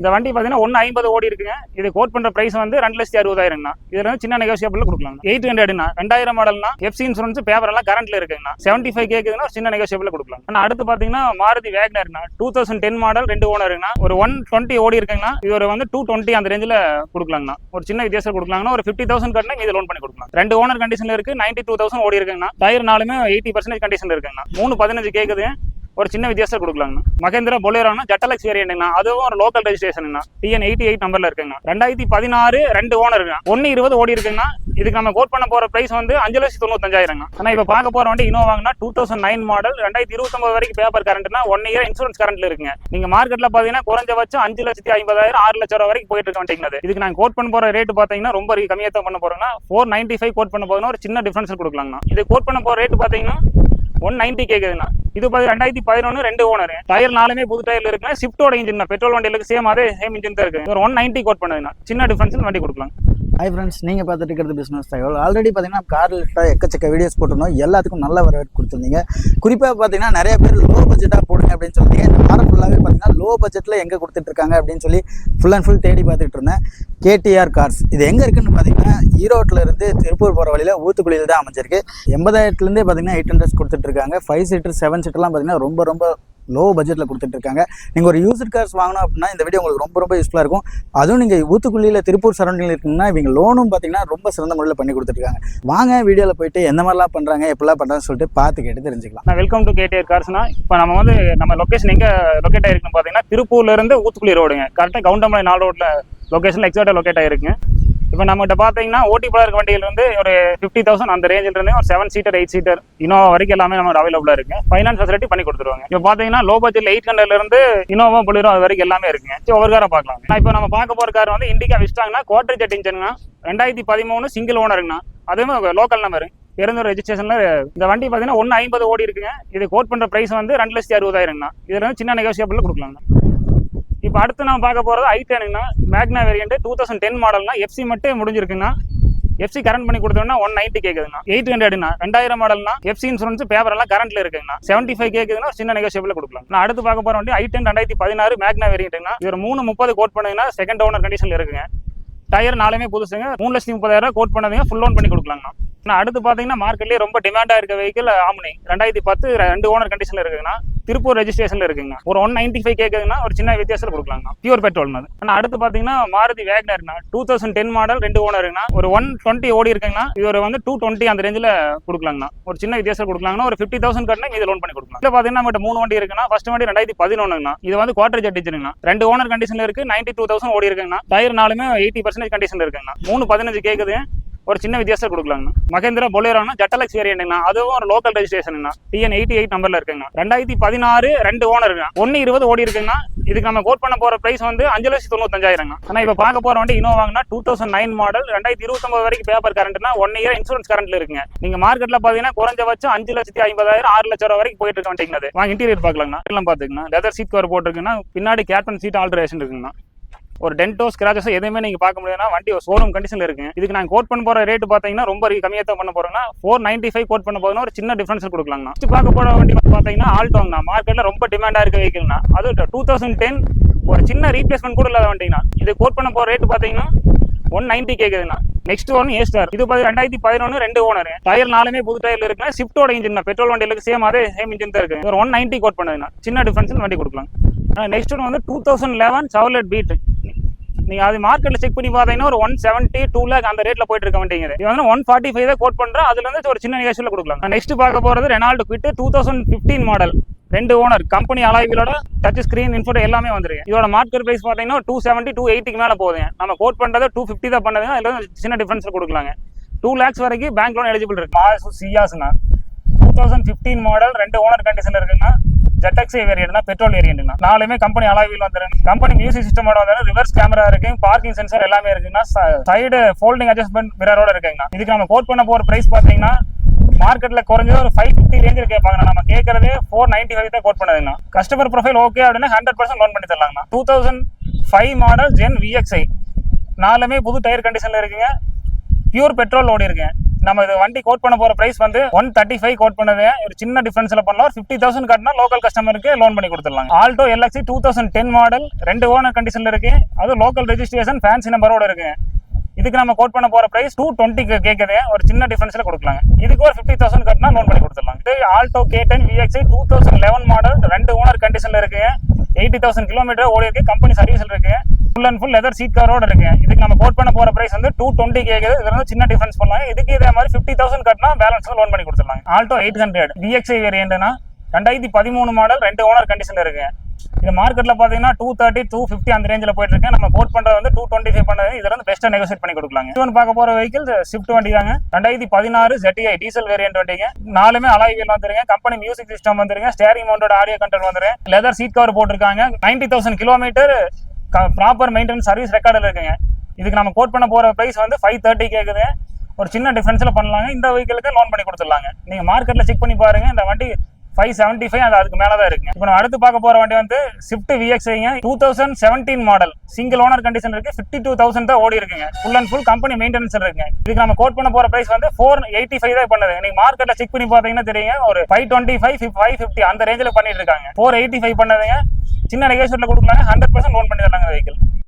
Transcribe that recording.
இந்த வண்டி பார்த்தீங்கன்னா ஒன்று ஐம்பது ஓடி இருக்குங்க. இது கோட் பண்ணுற ப்ரைஸ் வந்து ரெண்டு லட்சத்தி அறுபதாயிரம்னா இதில் வந்து சின்ன நெகோசியபிள் கொடுக்கலாம் எயிட் ஹண்ட்ரட்னா ரெண்டாயிரம் மாடல்னா எஃப்சி இன்சூரன்ஸ் பேப்பர் எல்லாம் கரண்ட்ல இருக்குங்கண்ணா. செவன்ட்டி ஃபைவ் கேக்குதுன்னா சின்ன நெகோசியபிள் கொடுக்கலாம். ஆனால் அடுத்து பார்த்தீங்கன்னா மாருதி வேக்னர்னா டூ தௌசண்ட் டென் மாடல் ரெண்டு ஓனருங்கண்ணா. ஒரு ஒன் டுவெண்ட்டி ஓடி இருக்குங்கண்ணா. இது ஒரு வந்து டூ டுவெண்ட்டி அந்த ரேஞ்சில் கொடுக்கலாங்கண்ணா. ஒரு சின்ன வித்தியாசம் கொடுக்கலாங்கன்னா ஒரு ஃபிஃப்டி தௌசண்ட் கட்டினா இது லோன் பண்ணி கொடுக்கலாம். ரெண்டு ஓனர் கண்டிஷனில் இருக்கு நைன்டி டூ தௌசண்ட் ஓடி இருக்குங்கண்ணா. டயர் நாலுமே எயிட்டி பர்சன்டேஜ் கண்டிஷன் இருக்குங்கண்ணா. மூணு பதினஞ்சு கேக்குது ஒரு சின்ன வித்தியாசம் கொடுக்கலாங்கண்ணா. மகேந்திரா பொலேரோனா ஜட்டலக்ஸ் வேரியன்ட்னா அதுவும் ஒரு லோக்கல் ரெஜிஸ்ட்ரேஷன்ண்ணா டிஎன் எயிட்டி எயிட் நம்பர்ல இருக்குங்க ரெண்டாயிரத்தி பதினாறு ரெண்டு ஓனருங்க ஒன்னு இருபது ஓடி இருக்குங்கண்ணா. இதுக்கு நம்ம கோட் பண்ண போற பிரைஸ் வந்து அஞ்சு லட்சத்தி தொண்ணூத்தஞ்சாயிரங்க ஆனா இப்ப பார்க்க போற வண்டி இனோவாங்கன்னா டூ தௌசண்ட் நைன் மாடல் ரெண்டாயிரத்தி இருபத்தொன்பது வரைக்கும் பேப்பர் கரண்ட்னா ஒன் இயர் இன்சூரன்ஸ் கரண்ட்ல இருக்குங்க. நீங்க மார்க்கெட்ல பாத்தீங்கன்னா குறைஞ்சபட்சம் அஞ்சு லட்சத்தி ஐம்பதாயிரம் ஆறு லட்சம் ரூபா வரைக்கும் போயிட்டு இருக்க வண்டிங்க இதுக்கு நாங்க கோட் பண்ண போற ரேட் பாத்தீங்கன்னா ரொம்ப கம்மியா தான் பண்ண போறோம்னா ஃபோர் நைன்டி ஃபைவ் கோட் பண்ண போதுன்னா ஒரு சின்ன டிஃபரன்ஸ் கொடுக்கலாங்கண்ணா. இது கோட் பண்ண போற ரேட் பாத்தீங்கன்னா ஒன் நைன்டி கேக்குதுண்ணா. இது பார்த்து ரெண்டாயிரத்தி பதினொன்று ரெண்டு ஓனர். டயர் நாலுமே புது டயர்ல இருக்குன்னா ஷிஃப்டோட இன்ஜின் பெட்ரோல் வண்டிகளுக்கு சேம் அதே சேம் இன்ஜின் தான் இருக்கு. ஒரு ஒன் நைன்டி கோட் பண்ணுதுண்ணா. சின்ன டிஃபரன்ஸ் வண்டி கொடுக்கலாம். ஹை ஃப்ரெண்ட்ஸ் நீங்கள் பார்த்துட்டு இருக்கிறது பிஸ்னஸ் தகவல். ஆல்ரெடி பார்த்தீங்கன்னா கார் லிஃப்டாக எக்கச்சக்க வீடியோஸ் போட்டிருந்தோம். எல்லாத்துக்கும் நல்ல வரவேற்பு கொடுத்துருந்தீங்க. குறிப்பாக பார்த்தீங்கன்னா நிறைய பேர் லோ பட்ஜெட்டாக அப்படின்னு சொல்லிட்டு இந்த வாரம் ஃபுல்லாகவே பார்த்தீங்கன்னா லோ பட்ஜெட்டில் எங்கே கொடுத்துட்ருக்காங்க அப்படின்னு சொல்லி ஃபுல் அண்ட் ஃபுல் தேடி பார்த்துட்டு இருந்தேன். கேடிஆர் கார்ஸ் இது எங்கே இருக்குன்னு பார்த்தீங்கன்னா ஈரோட்டில் இருந்து திருப்பூர் போகிற வழியில் ஊத்துக்குழியில் தான் அமைஞ்சிருக்கு. எண்பதாயிரத்துலேருந்தே பார்த்தீங்கன்னா எயிட் ஹண்ட்ரட்ஸ் கொடுத்துட்ருக்காங்க. ஃபைவ் சீட்டர் செவன் சீட்டர்லாம் பார்த்தீங்கன்னா ரொம்ப ரொம்ப லோ பட்ஜெட்டில் கொடுத்துட்ருக்காங்க நீங்கள் ஒரு யூஸ்ட் கார்ஸ் வாங்கணும் அப்படின்னா இந்த வீடியோ உங்களுக்கு ரொம்ப ரொம்ப யூஸ்ஃபுல்லாக இருக்கும். அதுவும் நீங்கள் ஊத்துக்குள்ளியில் திருப்பூர் சரௌண்டிங்கில் இருக்குங்கன்னா இவங்க லோனும் பார்த்தீங்கன்னா ரொம்ப சிறந்த முறையில் பண்ணி கொடுத்துருக்காங்க வாங்க வீடியோவில் போயிட்டு எந்த மாதிரிலாம் பண்ணுறாங்க எப்படிலாம் பண்ணுறாங்கன்னு சொல்லிட்டு பார்த்து கேட்டு தெரிஞ்சுக்கலாம். நான் வெல்கம் டு கேடிஆர் கார்ஸ்னா இப்போ நம்ம வந்து நம்ம லொக்கேஷன் எங்கே லொக்கேட் ஆயிருக்குன்னு பார்த்தீங்கன்னா திருப்பூர்லேருந்து ஊத்துக்குள்ளி ரோடுங்க கரெக்டாக கவுண்டமலை நாலு ரோட்டில் லொகேஷன் எக்ஸாக்டாக லொக்கேட் ஆயிருக்குங்க. இப்போ நம்மகிட்ட பார்த்தீங்கன்னா ஓட்டி இருக்க வண்டிகள் வந்து ஒரு ஃபிஃப்டி தௌசண்ட் அந்த ரேஞ்சில் இருந்து ஒரு seven seater eight seater Innova வரைக்கும் எல்லாமே நம்ம அவைலபிளாக இருக்கு. ஃபைனான்ஸ் ஃபெசிலிட்டி பண்ணி கொடுத்துருவாங்க. இப்போ பார்த்தீங்கன்னா லோ பட்ஜெட்ல எயிட் ஹண்ட்ரட்ல இருந்து இனோவா பொலிரோ அது வரைக்கும் எல்லாமே இருக்குங்க. சரி ஒவ்வொரு காரை பார்க்கலாம். நான் இப்போ நம்ம பார்க்க போகிற கார் வந்து இண்டிகா விஸ்டாங்கன்னா குவார்டர் ஜெட் இன்ஜின்னா ரெண்டாயிரத்தி பதிமூணு சிங்கிள் ஓனருங்கண்ணா அதுவுமே லோக்கல் நம்பர் பெருந்தூர் ரெஜிஸ்ட்ரேஷன்ல இந்த வண்டி பார்த்தீங்கன்னா ஒன்று ஐம்பது ஓடி இருக்குங்க. இது கோட் பண்ணுற ப்ரைஸ் வந்து ரெண்டு லட்சத்தி அறுபதாயிரங்கண்ணா. இதுல வந்து சின்ன நெகோசியபிள் கொடுக்கலாங்கண்ணா. இப்போ அடுத்து நம்ம பார்க்க போகிறது ஐ டெனுங்கண்ணா Magna variant two thousand ten மாடல்னா FC மட்டும் முடிஞ்சிருக்குங்கண்ணா எஃப்சி கரண்ட் பண்ணி கொடுத்தோம்னா ஒன் நைன்ட்டி கேக்குதுங்க. எயிட் ஹண்ட்ரட்னா ரெண்டாயிரம் மாடல்னா எஃப்சி இன்சூரன்ஸ் பேப்பர் எல்லாம் கரண்ட்ல இருக்குங்கண்ணா. செவன்டி ஃபைவ் கேக்குதுன்னா சின்ன நெகோசியபிள் கொடுக்கலாம். நான் அடுத்து பார்க்க போகிற வண்டி ஐ டென் ரெண்டாயிரத்தி பதினாறு மேக்னா வேரியண்ட்டுங்கண்ணா இது ஒரு மூணு முப்பது கோட் பண்ணுங்கன்னா செகண்ட் ஓனர் கண்டிஷன்ல இருக்குங்க. டயர் நாலுமே புதுசுங்க. மூணு லட்சத்தி முப்பதாயிரம் கோட் பண்ணதுங்க ஃபுல் லோன் பண்ணி கொடுக்கலாங்கண்ணா. நான் அடுத்து பார்த்தீங்கன்னா மார்க்கெட்லேயே ரொம்ப டிமாண்டாக இருக்க வெஹிக்கிள் ஆம்னி ரெண்டாயிரத்தி பத்து ரெண்டு ஓனர் கண்டிஷனில் இருக்குங்கண்ணா. திருப்பூர் ரெஜிஸ்ட்ரேஷன்ல இருக்குங்க. ஒரு ஒன் நைன்டி ஃபைவ் கேக்குதுன்னா ஒரு சின்ன வித்தியாசத்தில் கொடுக்கலாங்க. பியூர் பெட்ரோல் அது. ஆனால் அடுத்து பார்த்தீங்கன்னா மாருதி வேக்னர்னா டூ தௌசண்ட் டென் மாடல் ரெண்டு ஓனருங்கண்ணா ஒரு ஒன் டுவெண்ட்டி ஓடி இருக்குங்கண்ணா. இது ஒரு வந்து டூ டுவெண்ட்டி அந்த ரேஞ்சில் கொடுக்கலாங்கண்ணா. ஒரு சின்ன வித்தியாசம் கொடுக்கலாங்கன்னா ஒரு ஃபிஃப்டி தௌசண்ட் கட்டினா இது லோன் பண்ணி கொடுக்கலாம். இல்லை பார்த்தீங்கன்னா நம்மகிட்ட மூணு வண்டி இருக்குன்னா ஃபர்ஸ்ட் வண்டி ரெண்டாயிரத்தி பதினொன்றுங்கண்ணா இது வந்து குவார்டர் ஜெட் இன்ஜினுங்கண்ணா ரெண்டு ஓனர் கண்டிஷன்ல இருக்கு நைன்டி டூ தௌசண்ட் ஓடி இருக்குங்கண்ணா. டயர் நாலுமே எயிட்டி பர்சன்டேஜ் கண்டிஷன் இருக்குங்கண்ணா. மூணு பதினஞ்சு கேக்குது. ஒரு சின்ன வித்தியாசம் கொடுக்கலாங்கண்ணா. மகேந்திரா பொலேரோனா ஜட்டலக்ஸ் வேரியன்ட்னா அதுவும் ஒரு லோக்கல் ரெஜிஸ்ட்ரேஷன்ண்ணா டிஎன் எயிட்டி எயிட் நம்பர்ல இருக்குங்க ரெண்டாயிரத்தி பதினாறு ரெண்டு ஓனருங்க ஒன்னு இருபது ஓடி இருக்குங்கண்ணா. இதுக்கு நம்ம கோட் பண்ண போற பிரைஸ் வந்து அஞ்சு லட்சத்தி தொண்ணூத்தஞ்சாயிரங்க ஆனா இப்ப பார்க்க போற வண்டி இனோவாங்கன்னா டூ தௌசண்ட் நைன் மாடல் ரெண்டாயிரத்தி இருபத்தொன்பது வரைக்கும் பேப்பர் கரண்ட்னா ஒன் இயர் இன்சூரன்ஸ் கரண்ட்ல இருக்குங்க. நீங்க மார்க்கெட்ல பாத்தீங்கன்னா குறைஞ்சபட்சம் அஞ்சு லட்சத்தி ஐம்பதாயிரம் ஆறு லட்சம் ரூபா வரைக்கும் போயிட்டு இருக்க வண்டிங்க வாங்க இன்டீரியர் பார்க்கலாங்கண்ணா. எல்லாம் பாத்துக்கங்க லெதர் சீட் கவர் போட்டுருக்குன்னா பின்னாடி கேப்டன் சீட் ஆல்ட்ரேஷன் இருக்குங்கண்ணா. ஒரு டென்டோ ஸ்கிராச்சஸ் எதுவுமே நீங்க பார்க்க முடியாதுன்னா வண்டி ஒரு ஷோரூம் கண்டிஷன்ல இருக்கு. இதுக்கு நாங்க கோட் பண்ண போற ரேட் பாத்தீங்கன்னா ரொம்ப கம்மியா தான் பண்ண போறோம்னா ஃபோர் நைன்டி ஃபைவ் கோட் பண்ண போதுனா ஒரு சின்ன டிஃபரன்ஸ் கொடுக்கலாங்கண்ணா. நெக்ஸ்ட் பார்க்க போற வண்டி பார்த்தீங்கன்னா பாத்தீங்கன்னா ஆல்டோங்கண்ணா மார்க்கெட்ல ரொம்ப டிமாண்டா இருக்க வெஹிக்கிள்னா அது டூ தௌசண்ட் டென் ஒரு சின்ன ரீப்ளேஸ்மெண்ட் கூட இல்லாத வண்டிங்கண்ணா. இது கோட் பண்ண போற ரேட் பாத்தீங்கன்னா ஒன் நைன்டி கேக்குதுண்ணா. நெக்ஸ்ட் ஒன் ஏ ஸ்டார் இது பாத்து ரெண்டாயிரத்தி பதினொன்று ரெண்டு ஓனர் டயர் நாலுமே புது டயர்ல இருக்குன்னா ஷிஃப்டோட இன்ஜின் பெட்ரோல் வண்டியில சேம் அதே சேம் இன்ஜின் தான் இருக்கு. ஒரு ஒன் நைன்டி கோட் பண்ணுதுண்ணா. சின்ன டிஃபரன்ஸ் வண்டி கொடுக்கலாம் நெக்ஸ்ட் ஒன் வந்து two thousand eleven Chevrolet Beat நீங்க அது மார்க்கெட்ல செக் பண்ணி பாத்தீங்கன்னா ஒரு ஒன் செவன்ட்டி டூ லேக் அந்த ரேட்ல போயிட்டு இருக்க மாட்டேங்குது. இது வந்து ஒன் ஃபார்ட்டி ஃபைவ் தான் கோட் பண்றோம் அதுல இருந்து ஒரு சின்ன நிகழ்ச்சியில் கொடுக்கலாம். நெக்ஸ்ட் பார்க்க போறது Renault Kwid two thousand fifteen model ரெண்டு ஓனர் கம்பெனி அலாய்களோட டச் ஸ்கிரீன் இன்ஃபோட்டோ எல்லாமே வந்துருக்கு. இதோட மார்க்கெட் பிரைஸ் பாத்தீங்கன்னா டூ செவன்ட்டி டூ எயிட்டிக்கு மேல போகுதுங்க நம்ம கோட் பண்றது டூ ஃபிஃப்டி தான் பண்ணதுங்க அதுல இருந்து சின்ன டிஃபரன்ஸ் கொடுக்கலாங்க. டூ லேக்ஸ் வரைக்கும் பேங்க் லோன் எலிஜிபிள் இருக்கு. சியாஸ்னா டூ தௌசண்ட் ஃபிஃப்டீன் மாடல் ரெண்டு ஓனர் கண்டிஷன் இருக்குன்னா ஜெட்டக்ஸே வேரியன்ட்னா பெட்ரோல் வேரியன்ட்னா நாலுமே கம்பெனி அலாவில் வந்துடும் கம்பெனி மியூசிக் சிஸ்டமோட வந்து ரிவர்ஸ் கேமரா இருக்கு பார்க்கிங் சென்சர் எல்லாமே இருக்குன்னா சைடு ஃபோல்டிங் அட்ஜஸ்ட்மெண்ட் மிரரோட இருக்குங்கண்ணா. இதுக்கு நம்ம கோட் பண்ண போற பிரைஸ் பாத்தீங்கன்னா மார்க்கெட்ல குறைஞ்சது ஒரு ஃபைவ் ஃபிஃப்டி ரேஞ்சில் கேட்பாங்க நம்ம கேட்கறதே ஃபோர் நைன்டி ஃபைவ் தான் கோட் பண்ணதுங்கண்ணா. கஸ்டமர் ப்ரொஃபைல் ஓகே அப்படின்னா ஹண்ட்ரட் பர்சன்ட் லோன் பண்ணி தரலாங்கண்ணா two thousand five model Zen VXi நாலுமே புது டயர் கண்டிஷன்ல இருக்குங்க. பியூர் பெட்ரோல் ஓடி இருக்கேன் நம்ம இது வண்டி கோட் பண்ண போற பிரைஸ் வந்து ஒன் தேர்ட்டி ஃபைவ் கோட் பண்ணவே ஒரு சின்ன டிஃபரன்ஸ்ல பண்ணலாம். ஃபிஃப்டி தௌசண்ட் கட்டினா லோக்கல் கஸ்டமருக்கு லோன் பண்ணி கொடுத்துடலாம் Alto LXi two thousand ten model ரெண்டு ஓனர் கண்டிஷன்ல இருக்கு. அது லோக்கல் ரெஜிஸ்ட்ரேஷன் ஃபேன்சி நம்பரோட இருக்கு. இதுக்கு நம்ம கோட் பண்ண போற பிரைஸ் டூ டுவெண்ட்டிக்கு கேட்குது ஒரு சின்ன டிஃபரன்ஸ்ல கொடுக்கலாங்க. இதுக்கு ஒரு ஃபிஃப்டி தௌசண்ட் கட்டினா லோன் பண்ணி கொடுத்துடலாம் இது Alto K ten VXI two thousand eleven model ரெண்டு ஓனர் கண்டிஷன்ல இருக்கு. எயிட்டி தௌசண்ட் கிலோமீட்டர் ஓடி இருக்கு. கம்பெனி சர்வீஸ் இருக்கு. Full and full leather seat கவரோட இருக்கு. இதுக்கு நம்ம ப்ரைஸ் வந்து டூ டுவெண்ட்டி கேக்குது இதுல வந்து சின்ன டிஃபரன்ஸ் பண்ணலாம் இதுக்கு இதே மாதிரி ஃபிஃப்டி தௌசண்ட் கட்டினா பேலன்ஸ் லோன் பண்ணி கொடுத்துருவாங்க ஆல்டோ எயிட் ஹண்ட்ரட் விஎக்ஸி வேரியண்ட்னா ரெண்டாயிரத்தி பதிமூணு மாடல் ரெண்டு ஓனர் கண்டிஷன் இருக்கு. இது மார்க்கெட்ல பாத்தீங்கன்னா டூ தேர்ட்டி டூ ஃபிஃப்டி அந்த ரேஞ்சில் போயிட்டு இருக்கு நம்ம கோட் பண்றது வந்து டூ டுவெண்ட்டி ஃபைவ் பண்ணுறது இதுல வந்து பெஸ்ட்டாக நெகோசியேட் பண்ணி கொடுக்கலாங்க. இது பார்க்க போற வெஹிக்கிள் ஸ்விஃப்ட் வண்டி தாங்க ரெண்டாயிரத்தி பதினாறு ஜெட்டிஐ டீசல் வேரியன்ட் வண்டிங்க. நாலுமே அலாய் வீல் வந்துருங்க. கம்பெனி மியூசிக் சிஸ்டம் வந்துருங்க. ஸ்டேரிங் மவுண்டோட ஆடியோ கண்ட்ரோல் வந்துருங்க லெதர் சீட் கவர் போட்டிருக்காங்க. Ninety thousand kilometre proper maintenance service ரெக்கார்டில் இருக்குங்க. இதுக்கு நம்ம கோட் பண்ண போற ப்ரைஸ் வந்து ஃபைவ் தேர்ட்டி கேக்குது. ஒரு சின்ன டிஃபரன்ஸ்ல பண்ணலாங்க. இந்த வெஹிக்கிளுக்கு லோன் பண்ணி கொடுத்துடலாங்க. நீங்க மார்க்கெட்ல செக் பண்ணி பாருங்க. இந்த வண்டி ஃபைவ் செவன்ட்டி ஃபைவ் அது அதுக்கு மேலே தான் இருக்கு. இப்போ நம்ம அடுத்து பார்க்க போற வண்டி வந்து Swift விஎக்ஸ்ஐங்க two thousand seventeen model single owner condition இருக்கு. ஃபிஃப்டி டூ தௌசண்ட் தான் ஓடி இருக்குங்க. Full and full company maintenance இருக்குங்க. இதுக்கு நம்ம கோட் பண்ண போற ப்ரைஸ் வந்து ஃபோர் எயிட்டி ஃபைவ் தான் பண்ணுது. நீங்க மார்க்கெட்ல செக் பண்ணி பார்த்தீங்கன்னா தெரியுங்க. ஒரு five twenty five five fifty அந்த ரேஞ்சில் பண்ணிட்டு இருக்காங்க. ஃபோர் எயிட்டி ஃபைவ் பண்ணதுங்க. சின்ன நெகேஷன்ல கொடுக்கலாங்க. ஹண்ட்ரட் பர்சன்ட் லோன் பண்ணி தராங்க வெஹிக்கிள்